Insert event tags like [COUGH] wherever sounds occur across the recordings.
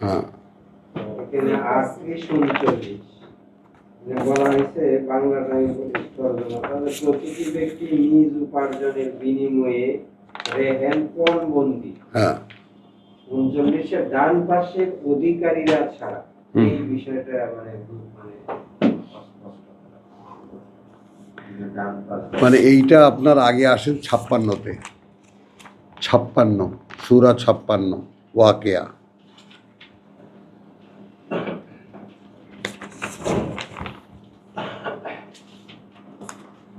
হ্যাঁ। এখানে উনচল্লিশ এখানে বলা হয়েছে বাংলা টাইম তর্জমা তাহলে প্রতিটি ব্যক্তি নিজ উপার্জনের বিনিময়ে রেহেন কোন বন্দি। হ্যাঁ। উনচল্লিশের ডান পাশে অধিকারীরা ছাড়া। এই বিষয়টা মানে মানে মানে এইটা আপনার আগে আসেন ছাপ্পান্নতে। ছাপ্পান্ন সুরা ছাপ্পান্ন ওয়াকেয়া।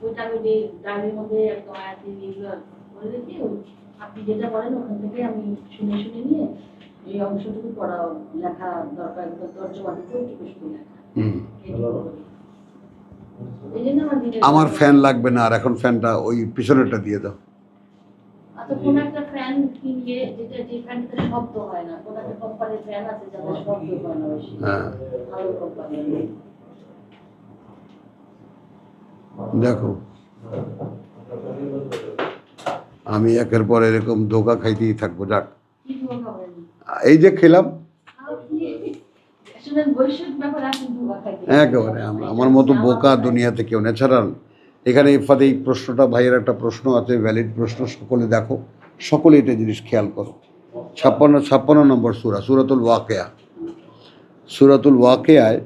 ওইটা আমি যে ডায়ের মধ্যে একদম আয়াত এগুলো করে রেখে আপনি যেটা বলেন ওখান থেকে আমি শুনে শুনে নিয়ে এই অংশটুকু পড়া লেখা দরকার ওইটুকু লেখা আমার ফ্যান লাগবে না আর এখন ফ্যানটা ওই পিছনেরটা দিয়ে দাও। আচ্ছা কোন একটা ফ্যান কিনলে যেটা যে ফ্যানটা শব্দ হয় না কোন একটা কোম্পানির ফ্যান আছে যাতে শব্দ হয় না বেশি। হ্যাঁ। ভালো কোম্পানি দেখো আমি একের পর এরকম ধোকা খাইতেই থাকব যাক। এই যে খেলাম একেবারে আমার মতো বোকা দুনিয়াতে কেউ এছাড়া এখানে ইফাতে এই প্রশ্নটা ভাইয়ের একটা প্রশ্ন আছে ভ্যালিড প্রশ্ন সকলে দেখো সকলে এটা জিনিস খেয়াল করো। ছাপ্পান্ন ছাপ্পান্ন নম্বর সুরা সুরাতুল ওয়াকেয়া। সুরাতুল ওয়াকেয়ায়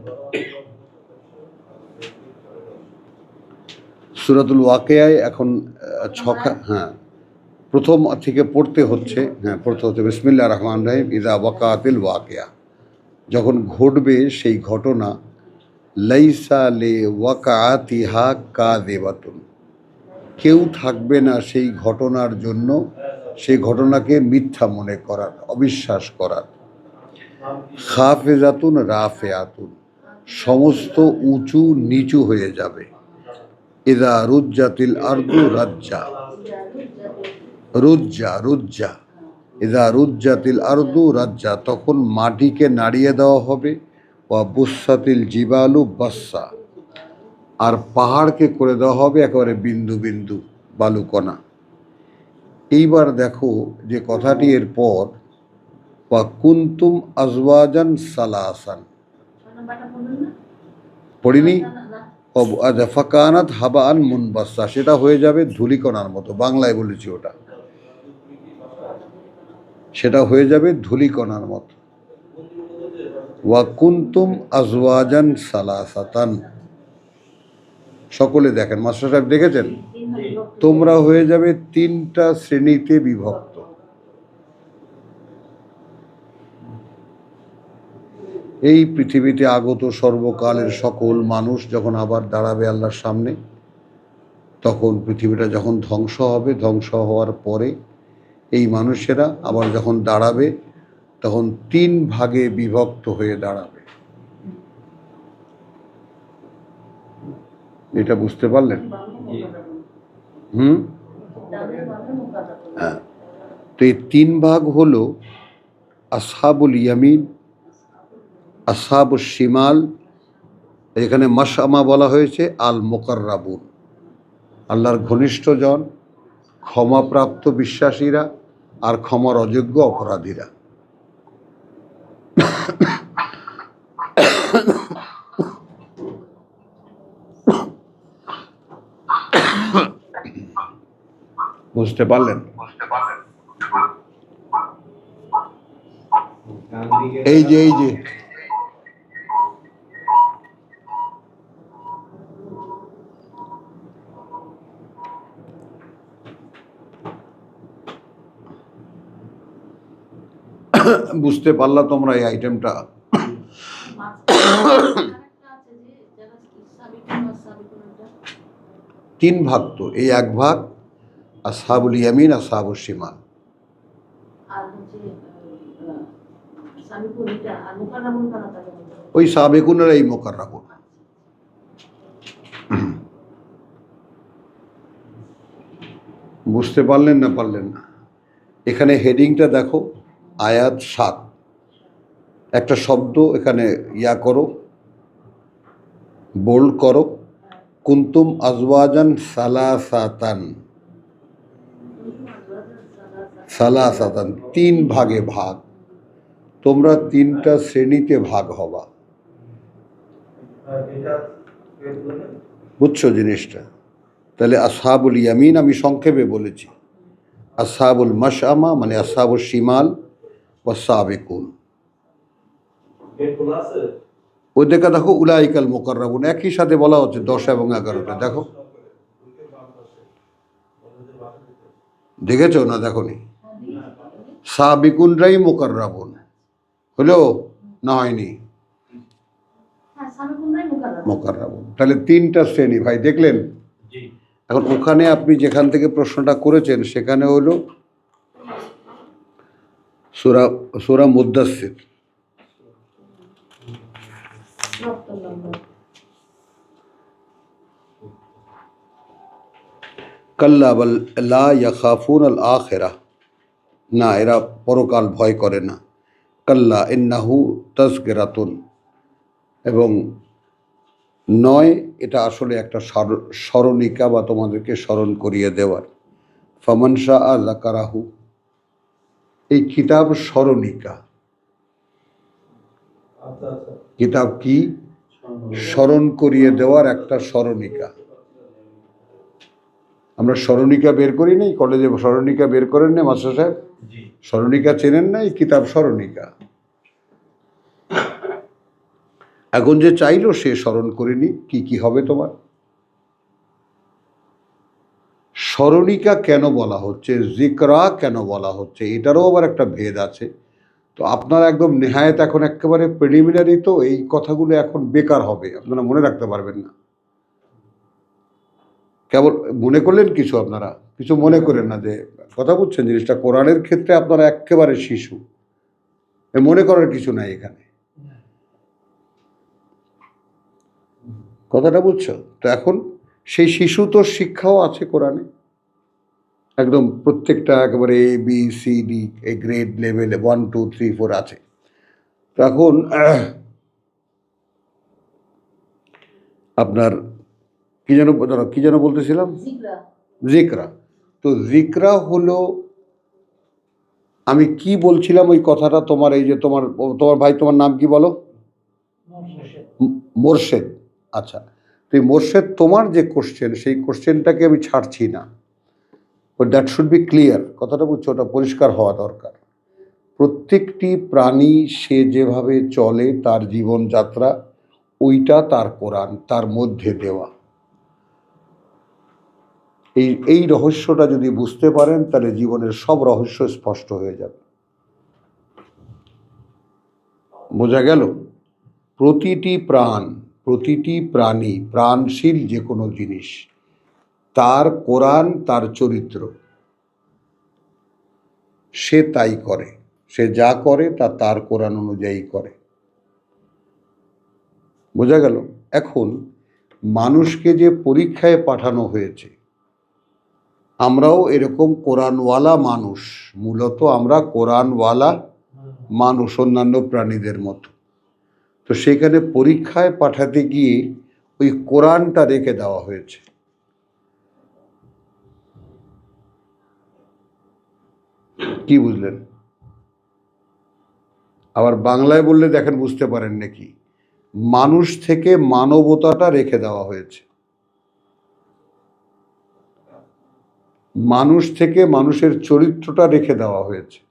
সুরাতুল ওয়াকেয়ায় এখন ছখা হ্যাঁ প্রথম থেকে পড়তে হচ্ছে হ্যাঁ পড়তে হচ্ছে বিসমিল্লা রহমান রাহিম ইদা ওয়াকাতিল ওয়াকেয়া। যখন ঘটবে সেই ঘটনা লাইসা লে ওয়াকাতিহা কা দেবাতুন কেউ থাকবে না সেই ঘটনার জন্য সেই ঘটনাকে মিথ্যা মনে করার অবিশ্বাস করার। খাফেজাতুন রাফেয়াতুন। সমস্ত উঁচু নিচু হয়ে যাবে। ইদা রুজ্জাতিল আর্দু রাজ্জা। রুজ্জা রুজ্জা। ইদা রুজ্জাতিল আর্দু রাজ্জা। তখন মাটিকে নাড়িয়ে দেওয়া হবে। বা বুসাতিল জীবালু বাসা। আর পাহাড়কে করে দেওয়া হবে একেবারে বিন্দু বিন্দু বালুকণা। এইবার দেখো যে কথাটি এর পর বা কুন্তুম আজওয়াজান সালাসান। পড়িনি? আচ্ছা, ফাকানাত হাবান মুনবাসা সেটা হয়ে যাবে ধুলিকণার মতো বাংলায় বলেছি ওটা। সেটা হয়ে যাবে ধুলিকণার মতো। ওয়া কুন্তুম আজওয়াজান সালাসাতান। সকলে দেখেন মাস্টার সাহেব দেখেছেন। তোমরা হয়ে যাবে তিনটা শ্রেণীতে বিভক্ত। এই পৃথিবীতে আগত সর্বকালের সকল মানুষ যখন আবার দাঁড়াবে আল্লাহর সামনে, তখন পৃথিবীটা যখন ধ্বংস হবে, ধ্বংস হওয়ার পরে এই মানুষেরা আবার যখন দাঁড়াবে, তখন তিন ভাগে বিভক্ত হয়ে দাঁড়াবে। এটা বুঝতে পারলেন? হুম। হ্যাঁ। তো এই তিন ভাগ হলো আসহাবুল ইয়ামিন আসহাবুল শিমাল, এখানে মাসামা বলা হয়েছে আল মোকাররাবুন আল্লাহর ঘনিষ্ঠজন ক্ষমাপ্রাপ্ত বিশ্বাসীরা আর ক্ষমার অযোগ্য অপরাধীরা। বুঝতে পারলেন? এই যে এই যে। বুঝতে পারলা তোমরা এই আইটেমটা তিন ভাগ তো, এই এক ভাগ ইয়ামিন আর সাবিকুন এটা আর মোকাবিলা কারা তাকে বলতে হবে ওই সাবেকুনেরাই মোকাররাবুন বুঝতে পারলেন না পারলেন না? এখানে হেডিংটা দেখো। আয়াত সাত। একটা শব্দ এখানে ইয়া করো বোল্ড করো। কুন্তুম আজওয়াজান সালাসাতান। সালাসাতান, তিন ভাগে ভাগ। তোমরা তিনটা শ্রেণীতে ভাগ হবা। বুঝছ জিনিসটা? তাহলে আসহাবুল ইয়ামিন আমি সংক্ষেপে বলেছি। আসহাবুল মাশআমা মানে আসহাবুল শিমাল। ও সাবেকুন ওই দেখা দেখো উলাইকাল মোকাররাবুন একই সাথে বলা হচ্ছে দশ এবং এগারোটা দেখো। দেখেছ না দেখোনি? সাবিকুনরাই মোকাররাবুন। হলো? না হয়নি? হ্যাঁ মোকাররাবুন। তাহলে তিনটা শ্রেণি ভাই দেখলেন? এখন ওখানে আপনি যেখান থেকে প্রশ্নটা করেছেন সেখানে হলো সুরা সুরা মুদাসির কাল্লা লা ইয়াখাফুন আল আখেরা। না, এরা পরকাল ভয় করে না। কাল্লা ইন্নাহু তসগেরাতুন এবং নয়, এটা আসলে একটা স্মরণিকা বা তোমাদেরকে স্মরণ করিয়ে দেওয়ার। ফমনশা আল্লাহ কারাহু এই কিতাব স্মরণিকা। কিতাব কি? স্মরণ করিয়ে দেওয়ার একটা স্মরণিকা। আমরা স্মরণিকা বের করি নাই? কলেজে স্মরণিকা বের করেন না মাস্টার সাহেব? স্মরণিকা চেনেন না এই কিতাব স্মরণিকা। এখন যে চাইলো সে স্মরণ করিনি কি কি হবে তোমার? স্মরণিকা কেন বলা হচ্ছে? জিকরা কেন বলা হচ্ছে? এটারও আবার একটা ভেদ আছে। তো আপনারা একদম নেহায়েত এখন একেবারে প্রিলিমিনারি তো এই কথাগুলো এখন বেকার হবে। আপনারা মনে রাখতে পারবেন না। কেবল মনে করলেন কিছু আপনারা? কিছু মনে করেন না যে কথা বুঝছেন জিনিসটা? কোরআনের ক্ষেত্রে আপনারা একেবারে শিশু। মনে করার কিছু নাই এখানে। কথাটা বুঝছ? তো এখন সেই শিশু তো শিক্ষাও আছে কোরআনে। একদম প্রত্যেকটা একেবারে এ বি সি ডি এই গ্রেড লেভেলে ওয়ান টু থ্রি ফোর আছে। তো এখন আপনার কি যেন কি যেন বলতেছিলাম? জিকরা। তো জিকরা হলো আমি কি বলছিলাম ওই কথাটা তোমার এই যে তোমার তোমার ভাই তোমার নাম কি বলো? মোর্শেদ। আচ্ছা। তো এই মোর্শেদ, তোমার যে কোশ্চেন সেই কোশ্চেনটাকে আমি ছাড়ছি না। দ্যাট শুড বি ক্লিয়ার কথাটা বুঝছ? ওটা পরিষ্কার হওয়া দরকার। প্রত্যেকটি প্রাণী, সে যেভাবে চলে তার জীবনযাত্রা, ওইটা তার কোরআন, তার মধ্যে দেওয়া। এই এই রহস্যটা যদি বুঝতে পারেন, তাহলে জীবনের সব রহস্য স্পষ্ট হয়ে যাবে। বোঝা গেল? প্রতিটি প্রাণ প্রতিটি প্রাণী প্রাণশীল যে কোনো জিনিস, তার কোরআন, তার চরিত্র। সে তাই করে। সে যা করে, তা তার কোরআন অনুযায়ী করে। বোঝা গেল? এখন মানুষকে যে পরীক্ষায় পাঠানো হয়েছে, আমরাও এরকম কোরআনওয়ালা মানুষ। মূলত আমরা কোরআনওয়ালা মানুষ, অন্যান্য প্রাণীদের মতো। তো সেখানে পরীক্ষায় পাঠাতে গিয়ে ওই কোরআনটা রেখে দেওয়া হয়েছে। কি বুঝলেন? আবার বাংলায় বললে দেখেন বুঝতে পারেন নাকি? মানুষ থেকে মানবতাটা রেখে দেওয়া হয়েছে। মানুষ থেকে মানুষের চরিত্রটা রেখে দেওয়া হয়েছে।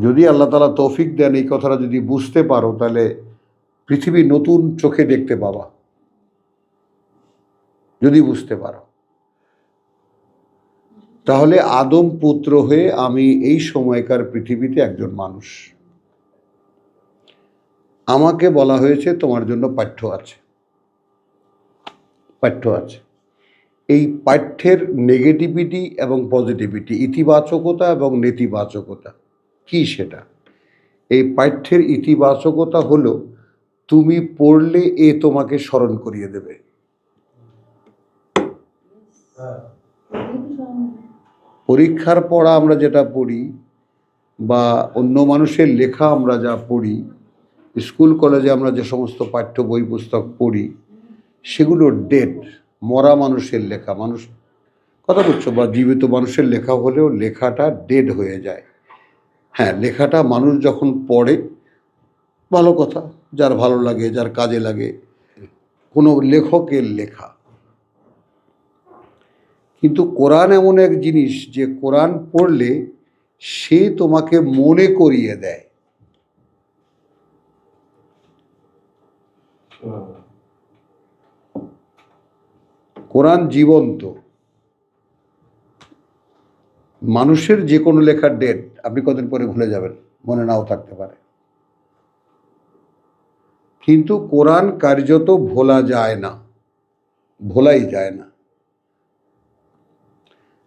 যদি আল্লাহ তালা তৌফিক দেন, এই কথাটা যদি বুঝতে পারো, তাহলে পৃথিবী নতুন চোখে দেখতে পাবা। যদি বুঝতে পারো। তাহলে আদম পুত্র হয়ে আমি এই সময়কার পৃথিবীতে একজন মানুষ। আমাকে বলা হয়েছে তোমার জন্য পাঠ্য আছে। পাঠ্য আছে। এই পাঠ্যের নেগেটিভিটি এবং পজিটিভিটি ইতিবাচকতা এবং নেতিবাচকতা। কি সেটা? এই পাঠ্যের ইতিবাচকতা হলো তুমি পড়লে এ তোমাকে স্মরণ করিয়ে দেবে। পরীক্ষার পড়া আমরা যেটা পড়ি বা অন্য মানুষের লেখা আমরা যা পড়ি, স্কুল, কলেজে আমরা যে সমস্ত পাঠ্য বই, পুস্তক পড়ি, সেগুলো ডেড মরা মানুষের লেখা। মানুষ, কথা বলছো বা জীবিত মানুষের লেখা হলেও লেখাটা ডেড হয়ে যায়। হ্যাঁ লেখাটা মানুষ যখন পড়ে, ভালো কথা, যার ভালো লাগে, যার কাজে লাগে, কোনো লেখকের লেখা। কিন্তু কোরআন এমন এক জিনিস, যে কোরআন পড়লে সে তোমাকে মনে করিয়ে দেয়। কোরআন জীবন্ত। মানুষের যে কোনো লেখার ডেট আপনি কদিন পরে ভুলে যাবেন, মনে নাও থাকতে পারে। কিন্তু কোরআন কার্যত ভোলা যায় না, ভোলাই যায় না।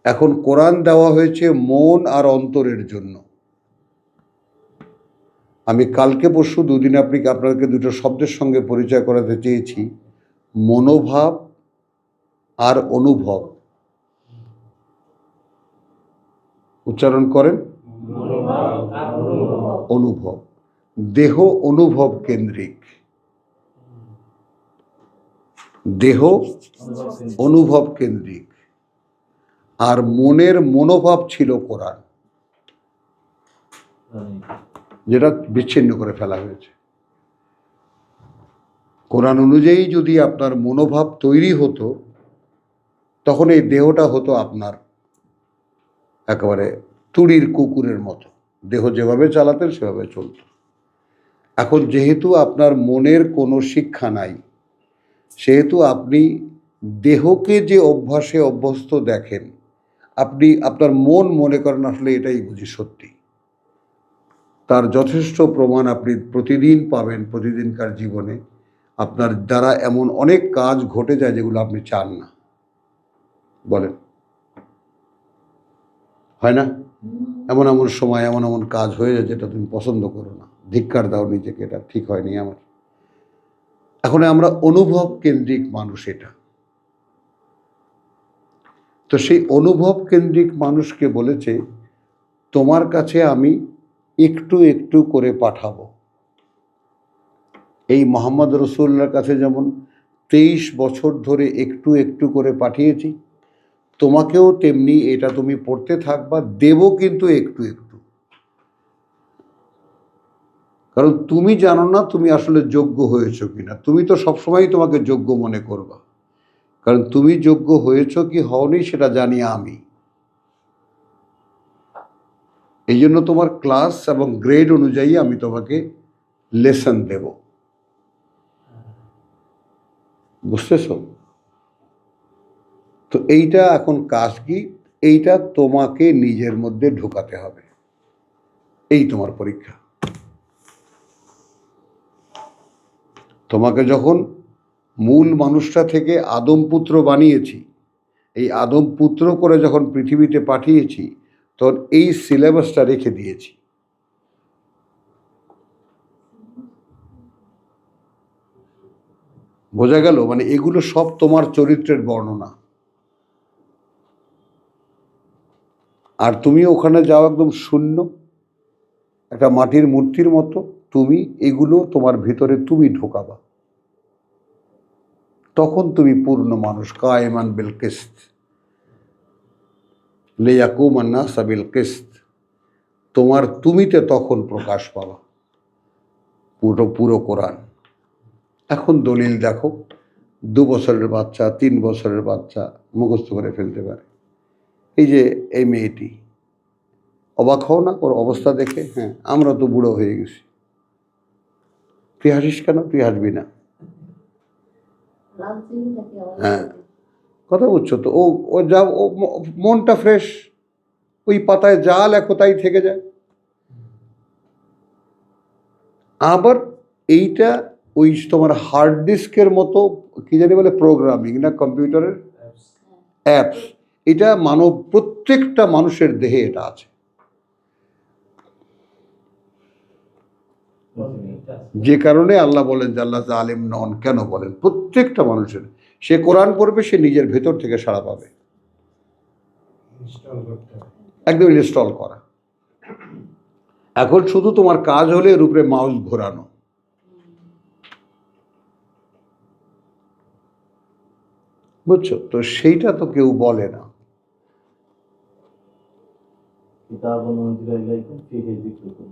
এখন কোরআন দেওয়া হয়েছে মন আর অন্তরের জন্য। আমি কালকে পরশু দুদিন আপনি আপনাকে দুটো শব্দের সঙ্গে পরিচয় করাতে চেয়েছি, মনোভাব আর অনুভব। উচ্চারণ করেন? অনুভব। দেহ অনুভব কেন্দ্রিক। দেহ অনুভব কেন্দ্রিক। আর মনের মনোভাব ছিল কোরআন যেটা বিচ্ছিন্ন করে ফেলা হয়েছে। কোরআন অনুযায়ী যদি আপনার মনোভাব তৈরি হতো, তখন এই দেহটা হতো আপনার। একেবারে তুড়ির কুকুরের মতো। দেহ যেভাবে চালাতেন, সেভাবে চলত। এখন যেহেতু আপনার মনের কোনো শিক্ষা নাই, সেহেতু আপনি দেহকে যে অভ্যাসে অভ্যস্ত দেখেন, আপনি, আপনার মন মনে করেন আসলে এটাই বুঝি সত্যি। তার যথেষ্ট প্রমাণ আপনি প্রতিদিন পাবেন প্রতিদিনকার জীবনে। আপনার দ্বারা এমন অনেক কাজ ঘটে যায় যেগুলো আপনি চান না। বলেন। হয় না? এমন এমন সময়, এমন এমন কাজ হয়ে যায় যেটা তুমি পছন্দ করো না। ধিক্কার দাও নিজেকে, এটা ঠিক হয়নি আমার। এখন আমরা অনুভব কেন্দ্রিক মানুষ এটা। তো সেই অনুভব কেন্দ্রিক মানুষকে বলেছে, তোমার কাছে আমি একটু একটু করে পাঠাবো। এই মোহাম্মদ রসুল্লার কাছে যেমন তেইশ বছর ধরে একটু একটু করে পাঠিয়েছি তোমাকেও তেমনি এটা তুমি পড়তে থাকবা, দেব কিন্তু একটু একটু। কারণ তুমি জানো না তুমি আসলে যোগ্য হয়েছো কিনা। তুমি তো সবসময় তোমাকে যোগ্য মনে করবা। কারণ তুমি যোগ্য হয়েছ কি হওনি সেটা জানি আমি। এই জন্য তোমার ক্লাস এবং গ্রেড অনুযায়ী আমি তোমাকে লেসন দেব। বুঝতেছ? তো এইটা এখন কাজ কি? এইটা তোমাকে নিজের মধ্যে ঢোকাতে হবে। এই তোমার পরীক্ষা। তোমাকে যখন মূল মানুষটা থেকে আদম পুত্র বানিয়েছি, এই আদম পুত্র করে যখন পৃথিবীতে পাঠিয়েছি, তখন এই সিলেবাসটা রেখে দিয়েছি। বোঝা গেল? মানে এগুলো সব তোমার চরিত্রের বর্ণনা। আর তুমি ওখানে যাও একদম শূন্য, একটা মাটির মূর্তির মতো, তুমি এগুলো তোমার ভিতরে তুমি ঢোকাবা। তখন তুমি পূর্ণ মানুষ, কায়মান বিল কিস্ত। লেয়াকুমান্না সাবিল কিস্ত। তোমার তুমিতে তখন প্রকাশ পাবা। পুরো পুরো কোরআন। এখন দলিল দেখো, দু বছরের বাচ্চা, তিন বছরের বাচ্চা মুখস্থ করে ফেলতে পারে। এই যে এই মেয়েটি অবাক হও না ওর অবস্থা দেখে? হ্যাঁ আমরা তো বুড়ো হয়ে গেছি। তুই হাসিস কেন? তুই হাসবি না। হ্যাঁ। কথা বুঝছ তো। ও ও যা ও মনটা ফ্রেশ ওই পাতায় যা লেখো তাই থেকে যায়। আবার এইটা ওই তোমার হার্ড ডিস্কের মতো কি জানি বলে প্রোগ্রামিং না কম্পিউটারের অ্যাপস এটা মানব, প্রত্যেকটা মানুষের দেহে এটা আছে। যে কারণে আল্লাহ বলেন যে আল্লাহ আলিম নন, কেন বলেন? প্রত্যেকটা মানুষের। সে কোরআন পড়বে, সে নিজের ভেতর থেকে সাড়া পাবে। একদম ইনস্টল করা। এখন শুধু তোমার কাজ হলে এর উপরে মাউস ঘোরানো। বুঝছ? তো সেইটা তো কেউ বলে না কিতাব অনুযায়ী ইলাইকুম ফিহি যিকরুকুম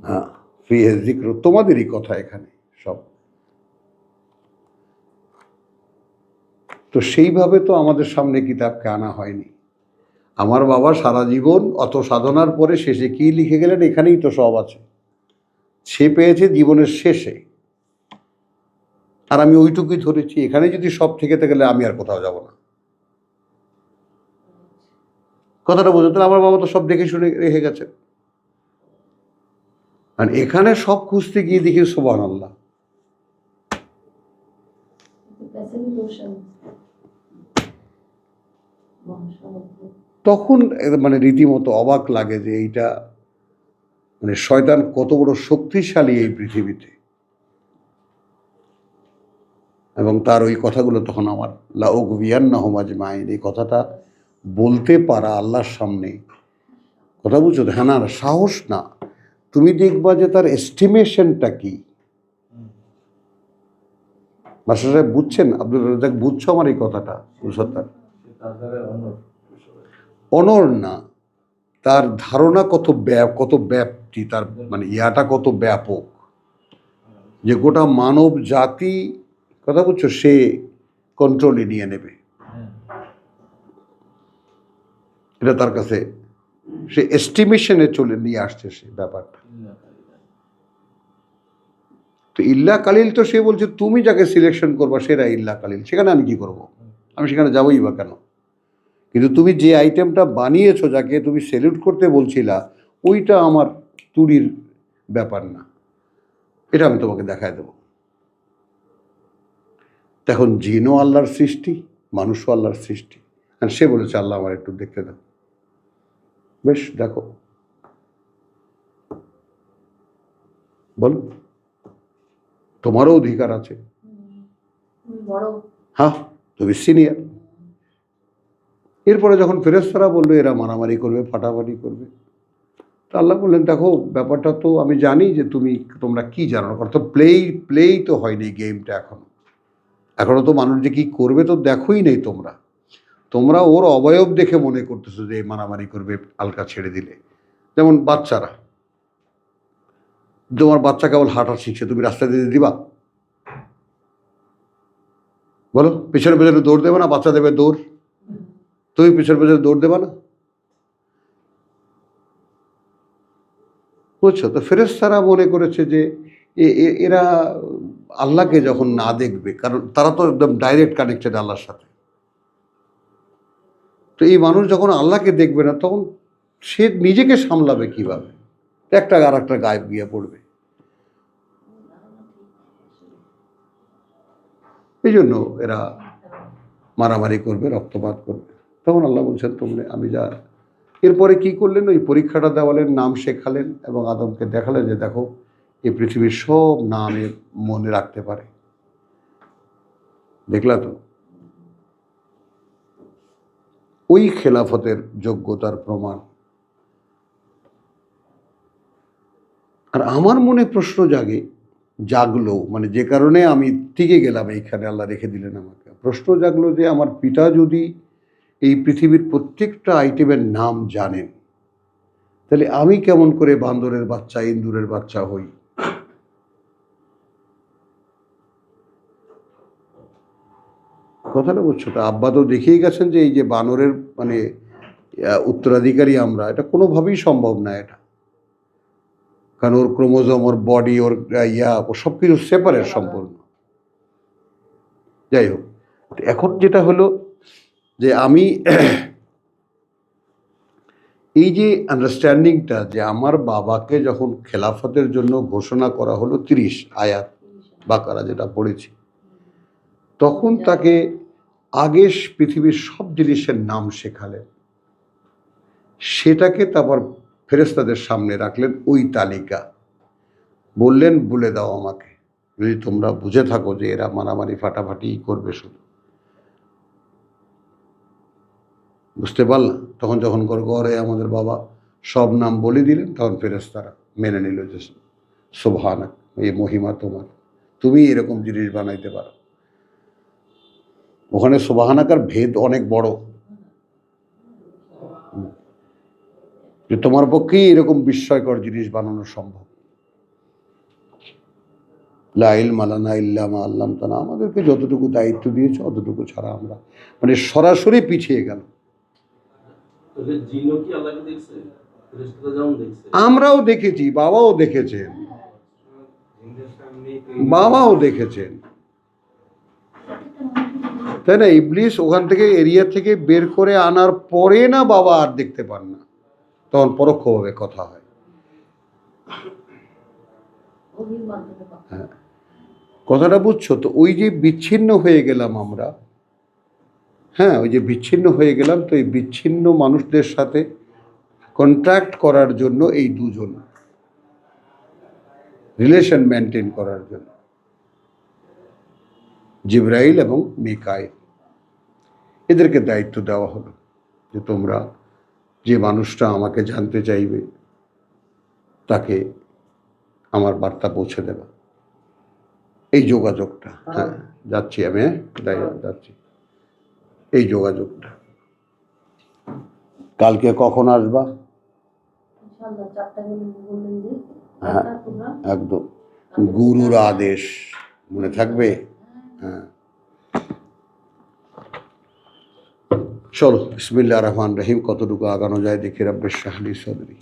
হ্যাঁ তোমাদেরই কথা এখানে, সব। তো সেইভাবে তো আমাদের সামনে কিতাবকে আনা হয়নি। আমার বাবা সারা জীবন অত সাধনার পরে শেষে কি লিখে গেলেন এখানেই তো সব আছে। সে পেয়েছে জীবনের শেষে। আর আমি ওইটুকুই ধরেছি, এখানে যদি সব থেকে গেলে আমি আর কোথাও যাব না। কথাটা বোঝো, তাহলে আমার বাবা তো সব দেখে শুনে রেখে গেছেন আর এখানে সব খুঁজতে গিয়ে দেখি সোবান আল্লাহ তখন মানে রীতিমতো অবাক লাগে যে এইটা মানে শয়তান কত বড় শক্তিশালী এই পৃথিবীতে। এবং তার ওই কথাগুলো তখন আমার লাউক বিয়ান্না হোমাজ মাইন এই কথাটা বলতে পারা আল্লাহর সামনে। কথা বুঝছ? হ্যাঁ না, সাহস না। তুমি দেখবা যে তার এস্টিমেশনটা কি। মাস্টার সাহেব বুঝছেন? আব্দুল রাজাক বুঝছ আমার এই কথাটা? সত্তার অনর না। তার ধারণা কত ব্যাপ কত ব্যাপ্তি তার মানে ইয়াটা কত ব্যাপক। যে গোটা মানব জাতি কথা বুঝছ? সে কন্ট্রোলে নিয়ে নেবে হ্যাঁ এটা তার কাছে সে এস্টিমেশনে চলে নিয়ে আসছে সে ব্যাপারটা। তো ইল্লা কালিল তো সে বলছে, তুমি যাকে সিলেকশন করবা সেটা ইল্লা কালিল। সেখানে আমি কি করব? আমি সেখানে যাবোই বা কেন? কিন্তু তুমি যে আইটেমটা বানিয়েছো, যাকে তুমি সেলিউট করতে বলছিলা, ওইটা আমার তুড়ির ব্যাপার না। এটা আমি তোমাকে দেখায় দেবো। তখন জিনও আল্লাহর সৃষ্টি, মানুষও আল্লাহর সৃষ্টি। আর সে বলেছে, আল্লাহ আমার একটু দেখতে দাও। বেশ দেখো। বলো। তোমারও অধিকার আছে। হ্যাঁ তুমি সিনিয়র। এরপরে যখন ফেরেস্তারা বলল এরা মারামারি করবে ফাটাফাটি করবে তো আল্লাহ বললেন দেখো ব্যাপারটা তো আমি জানি যে তুমি তোমরা কি জানো তো প্লেই প্লেই তো হয়নি গেমটা এখনও। এখনও তো মানুষ যে কি করবে তো দেখোই নেই তোমরা। তোমরা ওর অবয়ব দেখে মনে করতেছো যে মারামারি করবে আলকা ছেড়ে দিলে। যেমন বাচ্চারা। তোমার বাচ্চা কেবল হাঁটা শিখছে, তুমি রাস্তা দিয়ে দিবা? বলো, পিছনে পেছনে দৌড় দেবে না? বাচ্চা দেবে দৌড়। তুমি পিছনে পেছনে দৌড় দেবে না? বুঝছ? তো ফেরেস্তারা মনে করেছে যে এরা আল্লাহকে যখন না দেখবে, কারণ তারা তো একদম ডাইরেক্ট কানেক্টেড আল্লাহর সাথে। তো এই মানুষ যখন আল্লাহকে দেখবে না, তখন সে নিজেকে সামলাবে কীভাবে? একটা আর একটা গায়েব গিয়ে পড়বে। এই জন্য এরা মারামারি করবে, রক্তপাত করবে। তখন আল্লাহ বলছেন, তোমরা, আমি যা এরপরে কি করলেন? ওই পরীক্ষাটা দেওয়ালেন নাম শেখালেন এবং আদমকে দেখালেন যে, দেখো, এই পৃথিবীর সব নাম মনে রাখতে পারে। দেখলা তো? ওই খেলাফতের যোগ্যতার প্রমাণ। আর আমার মনে প্রশ্ন জাগে, জাগলো মানে যে কারণে আমি টিকে গেলাম এইখানে, আল্লাহ রেখে দিলেন আমাকে। প্রশ্ন জাগলো যে আমার পিতা যদি এই পৃথিবীর প্রত্যেকটা আইটেমের নাম জানেন, তাহলে আমি কেমন করে বান্দরের বাচ্চা ইন্দুরের বাচ্চা হই? কথাটা বুঝছ তো আব্বা তো দেখিয়ে গেছেন যে এই যে বানরের মানে উত্তরাধিকারী আমরা, এটা কোনোভাবেই সম্ভব না এটা। কারণ ওর ক্রোমোজোম, ওর বডি, ওর ইয়া ও সব কিছু সেপারেট সম্পূর্ণ। যাই হোক, এখন যেটা হলো যে আমি [CLEARS THROAT] এই যে আন্ডারস্ট্যান্ডিংটা যে আমার বাবাকে যখন খেলাফতের জন্য ঘোষণা করা হলো তিরিশ আয়াত, বাকারা যেটা পড়েছি, তখন তাকে আগে পৃথিবীর সব জিনিসের নাম শেখালেন সেটাকে তারপর ফেরেস্তাদের সামনে রাখলেন ওই তালিকা। বললেন, বলে দাও আমাকে। যদি তোমরা বুঝে থাকো যে এরা মারামারি ফাটাফাটি করবে শুধু। বুঝতে পারলাম? তখন যখন ঘর- আমাদের বাবা সব নাম বলে দিলেন, তখন ফেরেস্তারা মেনে নিল যে সোভানা এই মহিমা তোমার। তুমি এরকম জিনিস বানাইতে পারো। ওখানে সোবাহানাকার ভেদ অনেক বড়। যে তোমার পক্ষেই এরকম বিস্ময়কর জিনিস বানানো সম্ভব। লাইল মালানা ইল্লামা আল্লাম তানা আমাদেরকে যতটুকু দায়িত্ব দিয়েছে অতটুকু ছাড়া আমরা মানে সরাসরি পিছিয়ে গেল। তাহলে জিনও কি আল্লাহকে দেখছে? ফেরেশতারা যেমন দেখছে। আমরাও দেখেছি বাবাও দেখেছেন। তো বাবাও দেখেছেন। তাই না? ইবলিস ওখান থেকে এরিয়া থেকে বের করে আনার পরে না বাবা আর দেখতে পান না। তখন পরোক্ষভাবে কথা হয়। হ্যাঁ। কথাটা বুঝছ তো? ওই যে বিচ্ছিন্ন হয়ে গেলাম আমরা। হ্যাঁ ওই যে বিচ্ছিন্ন হয়ে গেলাম তো এই বিচ্ছিন্ন মানুষদের সাথে কন্ট্রাক্ট করার জন্য এই দুজন। রিলেশন মেনটেন করার জন্য। জিব্রাইল এবং মিকাইল। এদেরকে দায়িত্ব দেওয়া হলো যে তোমরা যে মানুষটা আমাকে জানতে চাইবে তাকে আমার বার্তা পৌঁছে দেবে। এই যোগাযোগটা হ্যাঁ যাচ্ছি আমি হ্যাঁ যাচ্ছি। এই যোগাযোগটা। কালকে কখন আসবা? হ্যাঁ। একদম। গুরুর আদেশ মনে থাকবে? হ্যাঁ। চলো বিসমিল্লা রহমান রহিম কতটুকু আগানো যায় দেখি রব্বের শাহলি সদরি।